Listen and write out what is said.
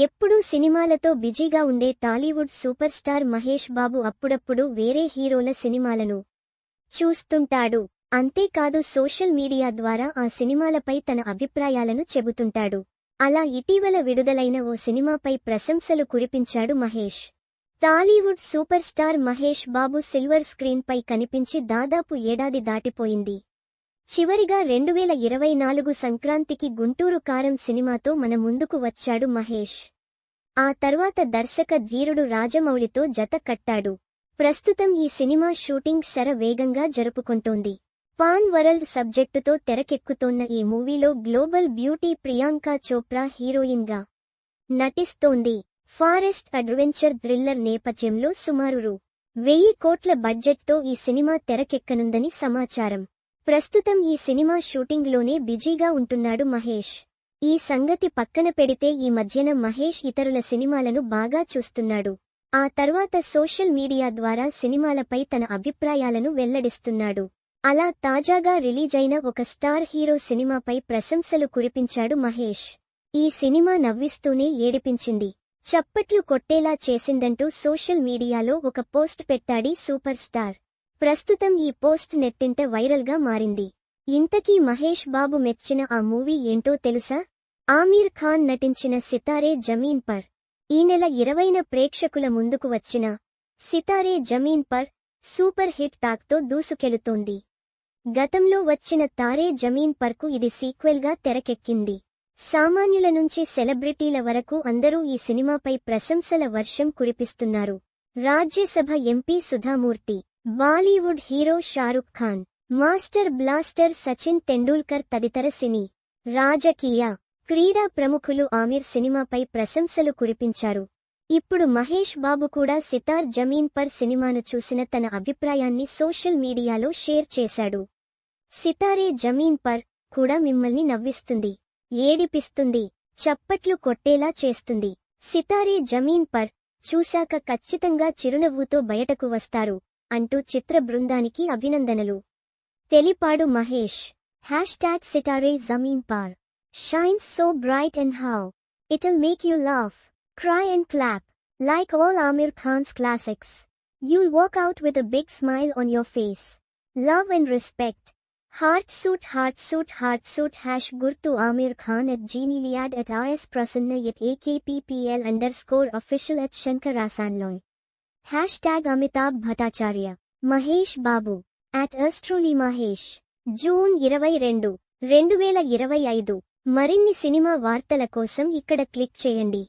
ఎప్పుడూ సినిమాలతో బిజీగా ఉండే Tollywood super star Mahesh Babu అప్పుడప్పుడు వేరే హీరోల సినిమాలను చూస్తుంటాడు. అంతేకాదు సోషల్ మీడియా ద్వారా ఆ సినిమాలపై తన అభిప్రాయాలను చెబుతుంటాడు. అలా ఇటీవల విడుదలైన ఓ సినిమాపై ప్రశంసలు కురిపించాడు Mahesh. Tollywood super star Mahesh Babu silver screen పై కనిపించి దాదాపు ఏడాది దాటిపోయింది. చివరిగా రెండువేల ఇరవై నాలుగు సంక్రాంతికి గుంటూరు కారం సినిమాతో మన ముందుకు వచ్చాడు మహేష్. ఆ తర్వాత దర్శక ధీరుడు రాజమౌళితో జత కట్టాడు. ప్రస్తుతం ఈ సినిమా షూటింగ్ శర వేగంగా జరుపుకుంటోంది. పాన్ వరల్డ్ సబ్జెక్టుతో తెరకెక్కుతోన్న ఈ మూవీలో గ్లోబల్ బ్యూటీ ప్రియాంక చోప్రా హీరోయిన్గా నటిస్తోంది. ఫారెస్ట్ అడ్వెంచర్ థ్రిల్లర్ నేపథ్యంలో సుమారు రూ. వెయ్యి కోట్ల బడ్జెట్తో ఈ సినిమా తెరకెక్కనుందని సమాచారం. ప్రస్తుతం ఈ సినిమా షూటింగ్లోనే బిజీగా ఉంటున్నాడు మహేష్. ఈ సంగతి పక్కన పెడితే ఈ మధ్యన మహేష్ ఇతరుల సినిమాలను బాగా చూస్తున్నాడు. ఆ తర్వాత సోషల్ మీడియా ద్వారా సినిమాలపై తన అభిప్రాయాలను వెల్లడిస్తున్నాడు. అలా తాజాగా రిలీజైన ఒక స్టార్ హీరో సినిమాపై ప్రశంసలు కురిపించాడు మహేష్. ఈ సినిమా నవ్విస్తూనే ఏడిపించింది. చప్పట్లు కొట్టేలా చేసిందంటూ సోషల్ మీడియాలో ఒక పోస్ట్ పెట్టాడి సూపర్ స్టార్. ప్రస్తుతం ఈ పోస్ట్ నెట్టింట వైరల్గా మారింది. ఇంతకీ మహేష్ బాబు మెచ్చిన ఆ మూవీ ఏంటో తెలుసా? ఆమీర్ ఖాన్ నటించిన సితారే జమీన్ పర్. ఈ నెల ఇరవైన ప్రేక్షకుల ముందుకు వచ్చిన సితారే జమీన్ పర్ సూపర్ హిట్ టాక్తో దూసుకెళుతోంది. గతంలో వచ్చిన తారే జమీన్ పర్కు ఇది సీక్వెల్గా తెరకెక్కింది. సామాన్యుల నుంచి సెలబ్రిటీల వరకు అందరూ ఈ సినిమాపై ప్రశంసల వర్షం కురిపిస్తున్నారు. Rajya Sabha MP Sudha Murty Bollywood hero Shahrukh Khan master blaster Sachin Tendulkar తదితర సినీ రాజకీయ క్రీడా ప్రముఖులు ఆమిర్ సినిమాపై ప్రశంసలు కురిపించారు. ఇప్పుడు మహేష్ బాబు కూడా సితార్ జమీన్ పర్ సినిమాను చూసిన తన అభిప్రాయాన్ని సోషల్ మీడియాలో షేర్ చేశాడు. సితారే జమీన్ పర్ కూడా మిమ్మల్ని నవ్విస్తుంది ఏడిపిస్తుంది చప్పట్లు కొట్టేలా చేస్తుంది. సితారే జమీన్ పర్ చూశాక ఖచ్చితంగా చిరునవ్వుతో బయటకు వస్తారు. అంటూ చిత్ర బృందానికి అభినందనలు తెలిపాడు Mahesh hash tag Sitaare Zameen Par shines so bright and how it'll make you laugh cry and clap. Like all Amir Khan's classics. You'll walk out with a big smile on your face. Love and respect. Heart suit heart suit heart suit hash Gurtu Amir Khan at Genialiad at IS Prasanna at AKPPL underscore official at Shankarasanloy. Hashtag Amitabh Bhattacharya. Mahesh Babu at అస్ట్రోలీ Mahesh June ఇరవై రెండు రెండు వేల ఇరవై ఐదు మరిన్ని cinema వార్తల కోసం ఇక్కడ క్లిక్ చేయండి